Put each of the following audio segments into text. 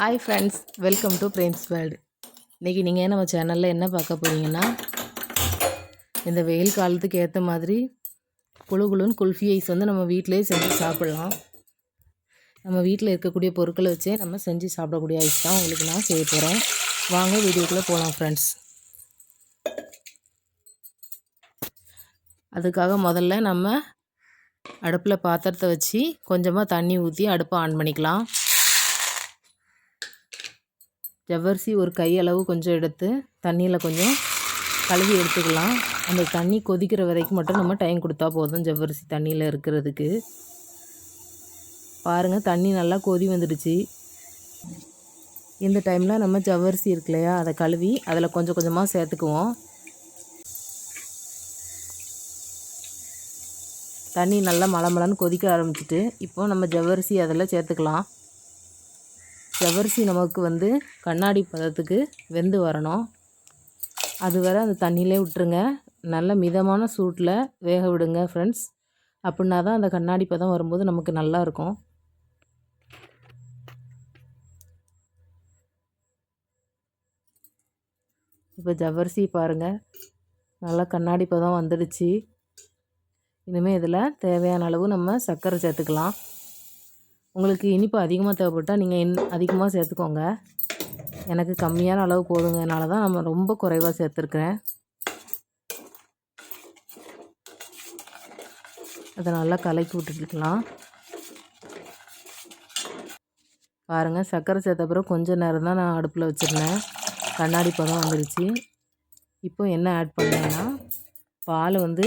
Hi friends welcome to frames world இன்றைக்கி நீங்கள் நம்ம சேனலில் என்ன பார்க்க போகிறீங்கன்னா இந்த வெயில் காலத்துக்கு ஏற்ற மாதிரி குழு குழுன்னு குல்ஃபி ஐஸ் வந்து நம்ம வீட்டிலேயே செஞ்சு சாப்பிட்லாம். நம்ம வீட்டில் இருக்கக்கூடிய பொருட்களை வச்சே நம்ம செஞ்சு சாப்பிடக்கூடிய ஐஸ் தான் உங்களுக்கு நான் செய்ய போகிறேன் வாங்க வீடியோக்குள்ளே போகலாம் ஃப்ரெண்ட்ஸ் அதுக்காக முதல்ல நம்ம அடுப்பில் பாத்திரத்தை வச்சு கொஞ்சமாக தண்ணி ஊற்றி அடுப்பை ஆன் பண்ணிக்கலாம். ஜவ்வரிசி ஒரு கையளவு கொஞ்சம் எடுத்து தண்ணியில் கொஞ்சம் கழுவி எடுத்துக்கலாம். அந்த தண்ணி கொதிக்கிற வரைக்கும் மட்டும் நம்ம டைம் கொடுத்தா போதும் ஜவ்வரிசி தண்ணியில் இருக்கிறதுக்கு. பாருங்கள் தண்ணி நல்லா கொதி வந்துடுச்சு. இந்த டைமில் நம்ம ஜவ்வரிசி இருக்கு இல்லையா அதை கழுவி அதில் கொஞ்சம் கொஞ்சமாக சேர்த்துக்குவோம். தண்ணி நல்லா மலமலன்னு கொதிக்க ஆரம்பிச்சிட்டு இப்போ நம்ம ஜவ்வரிசி அதில் சேர்த்துக்கலாம். ஜவரிசி நமக்கு வந்து கண்ணாடி பதத்துக்கு வெந்து வரணும். அது வரை அந்த தண்ணியிலே விட்டுருங்க. நல்ல மிதமான சூட்டில் வேக விடுங்க ஃப்ரெண்ட்ஸ் அப்படின்னா தான் அந்த கண்ணாடி பதம் வரும்போது நமக்கு நல்லா இருக்கும். இப்போ ஜவ்வரிசி பாருங்கள் நல்லா கண்ணாடி பதம் வந்துடுச்சு. இனிமேல் இதில் தேவையான அளவு நம்ம சர்க்கரை சேர்த்துக்கலாம். உங்களுக்கு இனிப்பு அதிகமாக தேவைப்பட்டால் நீங்கள் இன் அதிகமாக சேர்த்துக்கோங்க. எனக்கு கம்மியான அளவு போதுங்கனால தான் நம்ம ரொம்ப குறைவாக சேர்த்துருக்குறேன். அதை நல்லா கலக்கி விட்டுட்டுக்கலாம். பாருங்கள் சர்க்கரை சேர்த்த பிறகு கொஞ்சம் நேரம் தான் நான் அடுப்பில் வச்சுருந்தேன். கண்ணாடி பதம் வந்துடுச்சு இப்போ என்ன ஆட் பண்ணேன்னா பால் வந்து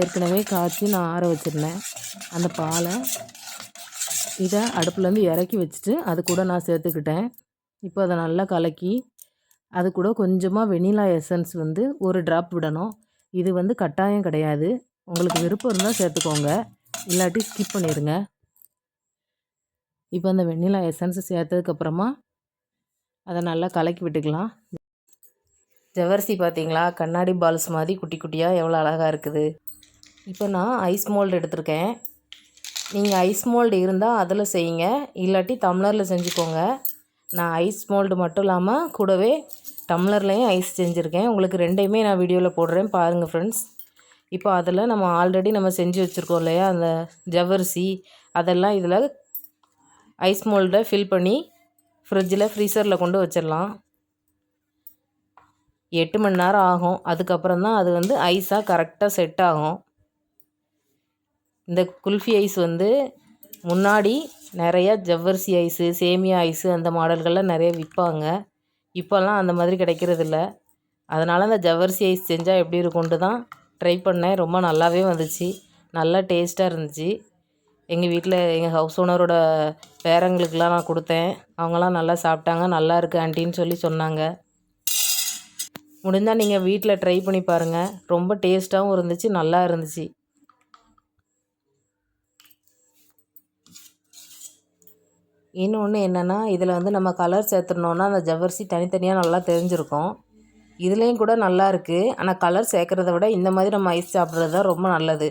ஏற்கனவே காய்ச்சி நான் ஆற வச்சுருந்தேன். அந்த பாலை இதை அடுப்புலேருந்து இறக்கி வச்சுட்டு அது கூட நான் சேர்த்துக்கிட்டேன். இப்போ அதை நல்லா கலக்கி அது கூட கொஞ்சமாக வெனிலா எசன்ஸ் வந்து ஒரு ட்ராப் விடணும். இது வந்து கட்டாயம் கிடையாது. உங்களுக்கு விருப்பம் இருந்தால் சேர்த்துக்கோங்க. இல்லாட்டி ஸ்கிப் பண்ணிடுங்க இப்போ அந்த வெண்ணிலா எசன்ஸ் சேர்த்ததுக்கப்புறமா அதை நல்லா கலக்கி விட்டுக்கலாம். ஜவரிசி பார்த்தீங்களா? கண்ணாடி பால்ஸ் மாதிரி குட்டி குட்டியாக எவ்வளோ அழகாக இருக்குது. இப்போ நான் ஐஸ் மோல்டு எடுத்திருக்கேன். நீங்கள் ஐஸ் மோல்டு இருந்தால் அதில் செய்யுங்க. இல்லாட்டி டம்ளரில் செஞ்சுக்கோங்க. நான் ஐஸ் மோல்டு மட்டும் இல்லாமல் கூடவே டம்ளர்லேயும் ஐஸ் செஞ்சுருக்கேன். உங்களுக்கு ரெண்டையுமே நான் வீடியோவில் போடுறேன். பாருங்கள் ஃப்ரெண்ட்ஸ் இப்போ அதில் நம்ம ஆல்ரெடி நம்ம செஞ்சு வச்சுருக்கோம் இல்லையா? அந்த ஜவ்வரிசி அதெல்லாம் இதில் ஐஸ் மோல்டை ஃபில் பண்ணி ஃப்ரிட்ஜில் ஃப்ரீசரில் கொண்டு வச்சிடலாம் எட்டு மணி நேரம் ஆகும். அதுக்கப்புறம் தான் அது வந்து ஐஸாக கரெக்டாக செட் ஆகும். இந்த குல்ஃபி ஐஸ் வந்து முன்னாடி நிறையா ஜவ்வரிசி ஐஸு சேமியா ஐஸு அந்த மாடல்கள்லாம் நிறைய விற்பாங்க. இப்போல்லாம் அந்த மாதிரி கிடைக்கிறதில்ல. அதனால் அந்த ஜவ்வரிசி ஐஸ் செஞ்சால் எப்படி இருக்கும்ட்டு தான் ட்ரை பண்ணேன். ரொம்ப நல்லாவே வந்துச்சு. நல்லா டேஸ்ட்டாக இருந்துச்சு. எங்கள் வீட்டில் எங்கள் ஹவுஸ் ஓனரோட பேரங்களுக்கெலாம் நான் கொடுத்தேன். அவங்களாம் நல்லா சாப்பிட்டாங்க. நல்லா இருக்குது ஆண்டின்னு சொல்லி சொன்னாங்க. முடிஞ்சால் நீங்கள் வீட்டில் ட்ரை பண்ணி பாருங்கள் ரொம்ப டேஸ்ட்டாகவும் இருந்துச்சு நல்லா இருந்துச்சு. இன்னொன்று என்னென்னா இதில் வந்து நம்ம கலர் சேர்த்துனோன்னா அந்த ஜவ்வரிசி தனித்தனியாக நல்லா தெரிஞ்சிருக்கும். இதுலேயும் கூட நல்லா இருக்குது ஆனால் கலர் சேர்க்குறத விட இந்த மாதிரி நம்ம ஐஸ் சாப்பிட்றது தான் ரொம்ப நல்லது.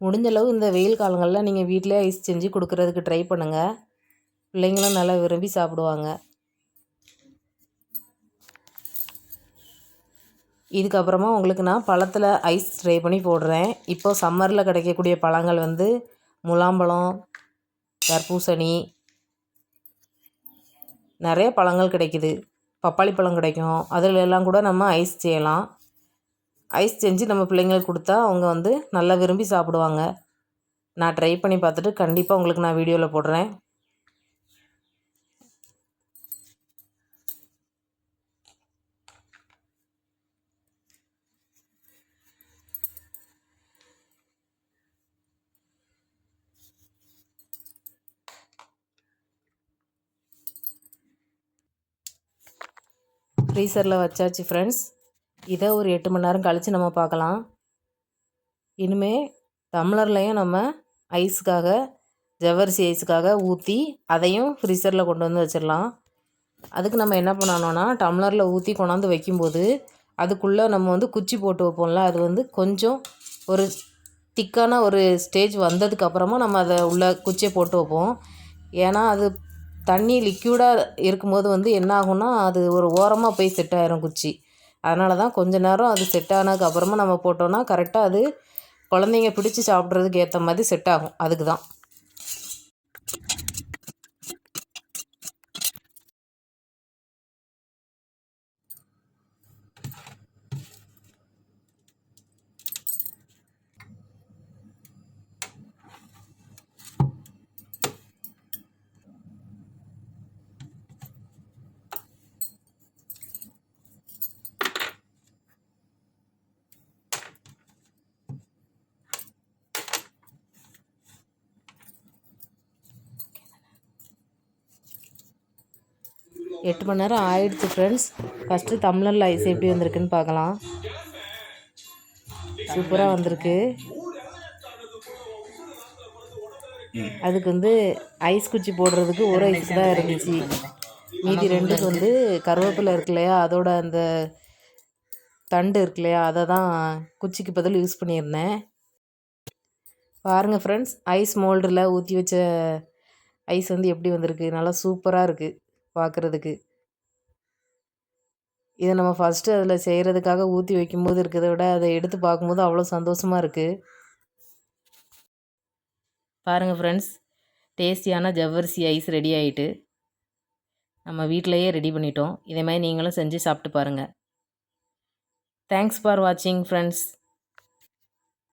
முடிஞ்சளவு இந்த வெயில் காலங்களில் நீங்கள் வீட்டிலே ஐஸ் செஞ்சு கொடுக்குறதுக்கு ட்ரை பண்ணுங்கள் பிள்ளைங்களும் நல்லா விரும்பி சாப்பிடுவாங்க. இதுக்கப்புறமா உங்களுக்கு நான் பழத்தில் ஐஸ் ட்ரை பண்ணி போடுறேன். இப்போது சம்மரில் கிடைக்கக்கூடிய பழங்கள் வந்து முலாம்பழம் தர்பூசணி. நிறைய பழங்கள் கிடைக்குது. பப்பாளி பழம் கிடைக்கும். அதில் எல்லாம் கூட நம்ம ஐஸ் செய்யலாம். ஐஸ் செஞ்சு நம்ம பிள்ளைங்களுக்கு கொடுத்தா அவங்க வந்து நல்லா விரும்பி சாப்பிடுவாங்க. நான் ட்ரை பண்ணி பார்த்துட்டு கண்டிப்பாக உங்களுக்கு நான் வீடியோவில் போடுறேன். ஃப்ரீசரில் வச்சாச்சு ஃப்ரெண்ட்ஸ் இதை ஒரு எட்டு மணி நேரம் கழித்து நம்ம பார்க்கலாம் இனிமேல் டம்ளர்லையும் நம்ம ஐஸுக்காக ஜவ்வரிசி ஐஸுக்காக ஊற்றி அதையும் ஃப்ரீசரில் கொண்டு வந்து வச்சிடலாம். அதுக்கு நம்ம என்ன பண்ணணும்னா டம்ளரில் ஊற்றி கொண்டாந்து வைக்கும்போது அதுக்குள்ளே நம்ம வந்து குச்சி போட்டு வைப்போம்ல அது வந்து கொஞ்சம் ஒரு திக்கான ஒரு ஸ்டேஜ் வந்ததுக்கப்புறமா நம்ம அதை உள்ள குச்சியை போட்டு வைப்போம். ஏன்னா அது தண்ணி லிக்யூடாக இருக்கும்போது வந்து என்ன ஆகும்னா அது ஒரு ஓரமாக போய் செட் ஆயிரும் குச்சி. அதனால தான் கொஞ்ச நேரம் அது செட் ஆனதுக்கு அப்புறமா நம்ம போட்டோன்னா கரெக்டாக அது குழந்தைங்க பிடிச்சி சாப்பிட்றதுக்கு ஏற்ற மாதிரி செட் ஆகும். அதுக்கு தான். எட்டு மணி நேரம் ஆயிடுச்சு ஃப்ரெண்ட்ஸ் ஃபஸ்ட்டு தமிழர் ஐஸ் எப்படி வந்திருக்குன்னு பார்க்கலாம். சூப்பராக வந்திருக்கு. அதுக்கு வந்து ஐஸ் குச்சி போடுறதுக்கு ஒரு ஐஸ் தான் இருந்துச்சு. மீதி ரெண்டுக்கு வந்து கருவேப்பிலை இருக்கு இல்லையா? அதோட அந்த தண்டு இருக்கு இல்லையா? அதை தான் குச்சிக்கு பதில் யூஸ் பண்ணியிருந்தேன். பாருங்கள் ஃப்ரெண்ட்ஸ் ஐஸ் மோல்டரில் ஊற்றி வச்ச ஐஸ் வந்து எப்படி வந்திருக்கு? நல்லா சூப்பராக இருக்குது பார்க்குறதுக்கு இதை நம்ம ஃபஸ்ட்டு அதில் செய்கிறதுக்காக ஊற்றி வைக்கும்போது இருக்கிறத விட அதை எடுத்து பார்க்கும்போது அவ்வளோ சந்தோஷமாக இருக்குது பாருங்கள் ஃப்ரெண்ட்ஸ் டேஸ்டியான ஜவ்வரிசி ஐஸ் ரெடி ஆகிட்டு நம்ம வீட்டிலையே ரெடி பண்ணிட்டோம். இதே மாதிரி நீங்களும் செஞ்சு சாப்பிட்டு பாருங்கள் தேங்க்ஸ் ஃபார் வாட்சிங் ஃப்ரெண்ட்ஸ்